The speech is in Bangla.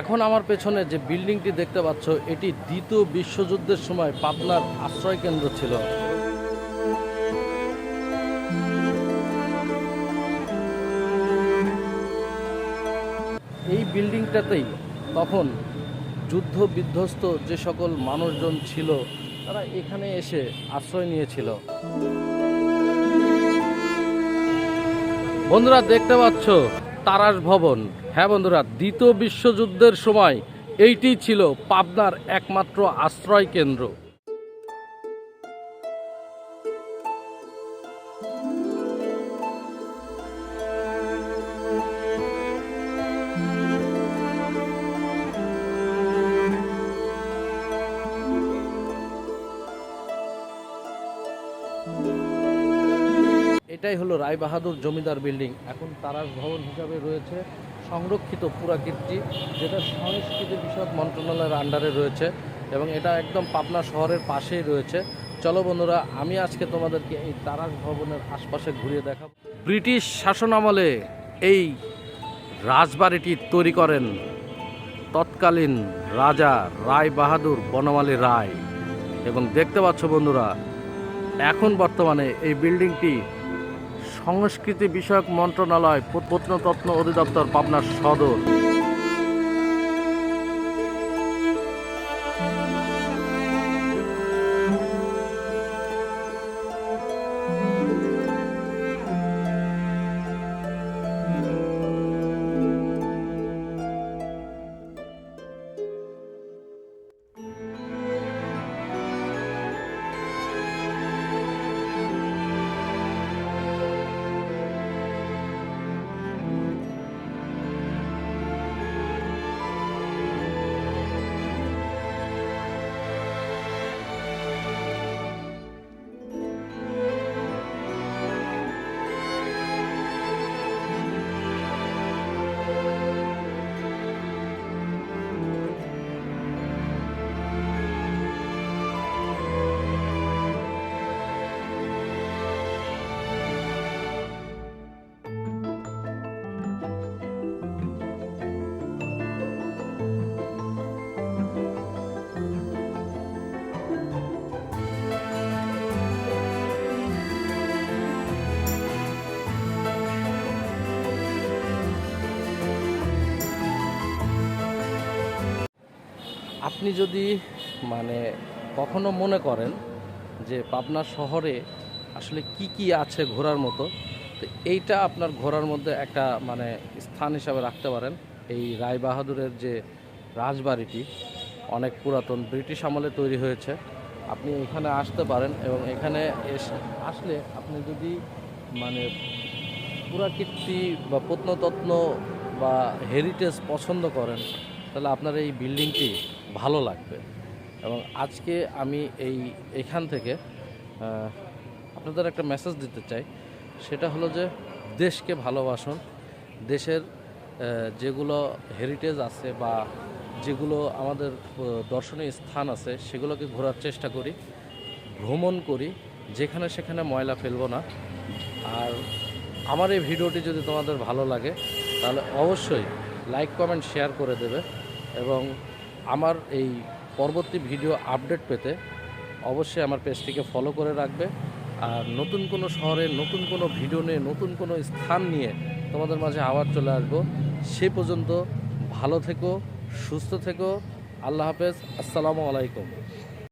এখন আমার পেছনে যে বিল্ডিংটি দেখতে পাচ্ছ, এটি দ্বিতীয় বিশ্বযুদ্ধের সময় পাবনার আশ্রয় কেন্দ্র ছিল। এই বিল্ডিংটাতেই তখন যুদ্ধ বিধ্বস্ত যে সকল মানুষজন ছিল, তারা এখানে এসে আশ্রয় নিয়েছিল। বন্ধুরা, দেখতে পাচ্ছ, তারাস ভবন। হ্যাঁ বন্ধুরা, দ্বিতীয় বিশ্বযুদ্ধের সময় এইটি ছিল পাবনার একমাত্র আশ্রয় কেন্দ্র। এটাই হলো রায়বাহাদুর জমিদার বিল্ডিং। এখন তারাস ভবন হিসাবে রয়েছে সংরক্ষিত পুরাকীর্তি যেটা সংস্কৃতি বিষয়ক মন্ত্রণালয়ের আন্ডারে রয়েছে এবং এটা একদম পাবনা শহরের পাশেই রয়েছে। চলো বন্ধুরা, আমি আজকে তোমাদেরকে এই তারাস ভবনের আশপাশে ঘুরিয়ে দেখাবো। ব্রিটিশ শাসন আমলে এই রাজবাড়িটি তৈরি করেন তৎকালীন রাজা রায় বাহাদুর বনমালী রায়। এবং দেখতে পাচ্ছ বন্ধুরা, এখন বর্তমানে এই বিল্ডিংটি সংস্কৃতি বিষয়ক মন্ত্রণালয় প্রত্নতত্ত্ব অধিদপ্তর পাবনার সদর। আপনি যদি মানে কখনো মনে করেন যে পাবনা শহরে আসলে কি কি আছে ঘোরার মতো, তো এইটা আপনার ঘোরার মধ্যে একটা মানে স্থান হিসাবে রাখতে পারেন। এই রায় বাহাদুরের যে রাজবাড়িটি, অনেক পুরাতন ব্রিটিশ আমলে তৈরি হয়েছে। আপনি এখানে আসতে পারেন এবং এখানে এসে আসলে আপনি যদি মানে পুরাকীর্তি বা প্রত্নতত্ত্ব বা হেরিটেজ পছন্দ করেন, তাহলে আপনার এই বিল্ডিংটি ভালো লাগবে। এবং আজকে আমি এই, এখান থেকে আপনাদের একটা মেসেজ দিতে চাই। সেটা হলো যে, দেশকে ভালোবাসুন। দেশের যেগুলো হেরিটেজ আছে বা যেগুলো আমাদের দর্শনীয় স্থান আছে, সেগুলোকে ঘোরার চেষ্টা করি। ভ্রমণ করি, যেখানে সেখানে ময়লা ফেলব না। আর আমার এই ভিডিওটি যদি তোমাদের ভালো লাগে, তাহলে অবশ্যই লাইক কমেন্ট শেয়ার করে দেবে। এবং আমার এই পরবর্তী ভিডিও আপডেট পেতে অবশ্যই আমার পেজটিকে ফলো করে রাখবে। আর নতুন কোনো শহরে, নতুন কোনো ভিডিও নিয়ে, নতুন কোনো স্থান নিয়ে তোমাদের মাঝে আবার চলে আসব। সে পর্যন্ত ভালো থেকো, সুস্থ থেকো। আল্লাহ হাফেজ। আসসালামু আলাইকুম।